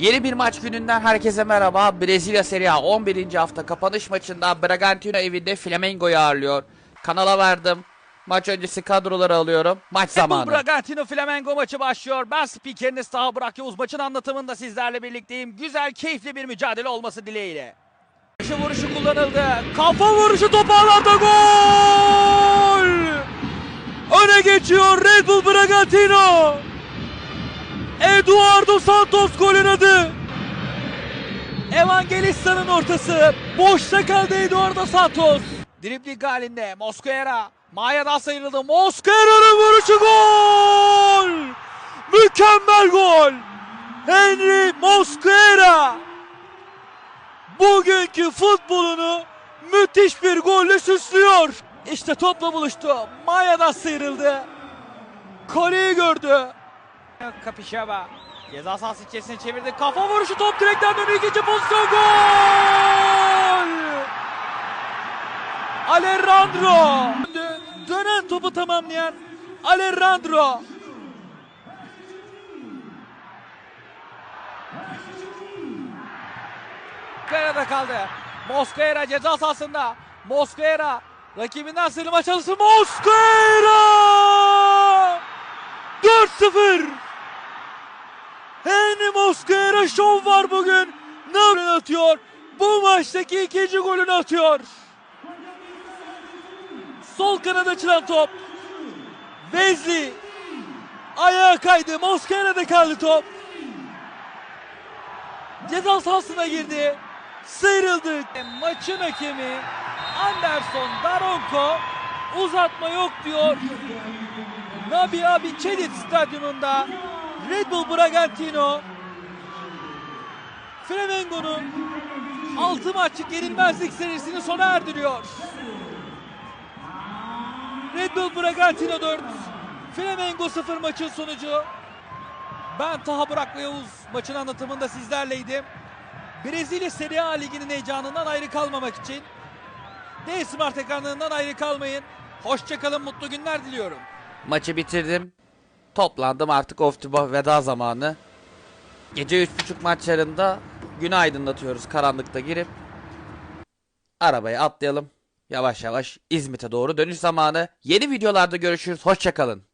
Yeni bir maç gününden herkese merhaba. Brezilya Serie A 11. hafta kapanış maçında Bragantino evinde Flamengo'yu ağırlıyor. Kanala verdim. Maç öncesi kadroları alıyorum. Maç zamanı. Bu Bragantino Flamengo maçı başlıyor. Ben spikeriniz Taha Burak Yavuz. Maçın anlatımında sizlerle birlikteyim. Güzel, keyifli bir mücadele olması dileğiyle. Vuruşu vuruşu kullanıldı. Kafa vuruşu top ağlarda gol! Öne geçiyor Red Bull Bragantino. Eduardo Santos golün adı. Evangelista'nın ortası. Boşta kaldı Eduardo Santos. Dribling halinde Mosquera. Maya'dan sıyrıldı. Mosquera'nın vuruşu gol! Mükemmel gol! Henry Mosquera bugünkü futbolunu müthiş bir golle süslüyor. İşte topla buluştu. Maya'dan sıyrıldı. Kaleyi gördü. Kapişava. Ceza sahası içerisine çevirdi. Kafa vuruşu top direkten dönüyor. İkinci pozisyon gol! Alejandro. Dö- Dönen topu tamamlayan Alejandro. Mosquera'da kaldı. Mosquera ceza sahasında. Mosquera rakibinden sıyrılma çalışsı. Mosquera! 4-0. Henry Mosquera şov var bugün. Ne atıyor? Bu maçtaki ikinci golünü atıyor. Sol kanada açılan top. Wesley ayağa kaydı. Mosquera'da kaldı top. Ceza sahasına girdi. Sıyrıldı. Maçın hakemi Anderson Daronco uzatma yok diyor. Nabi Abi Çelit stadyumunda Red Bull Bragantino Flamengo'nun 6 maçlık yenilmezlik serisini sona erdiriyor. Red Bull Bragantino 4, Flamengo 0 maçın sonucu. Ben Taha Burak ve Yavuz maçın anlatımında sizlerleydim. Brezilya Serie A Ligi'nin heyecanından ayrı kalmamak için D Smart ekranlarından ayrı kalmayın. Hoşçakalın, mutlu günler diliyorum. Maçı bitirdim. Toplandım artık off veda zamanı. Gece 3.30 maçlarında günü aydınlatıyoruz karanlıkta girip. Arabaya atlayalım. Yavaş yavaş İzmit'e doğru dönüş zamanı. Yeni videolarda görüşürüz. Hoşçakalın.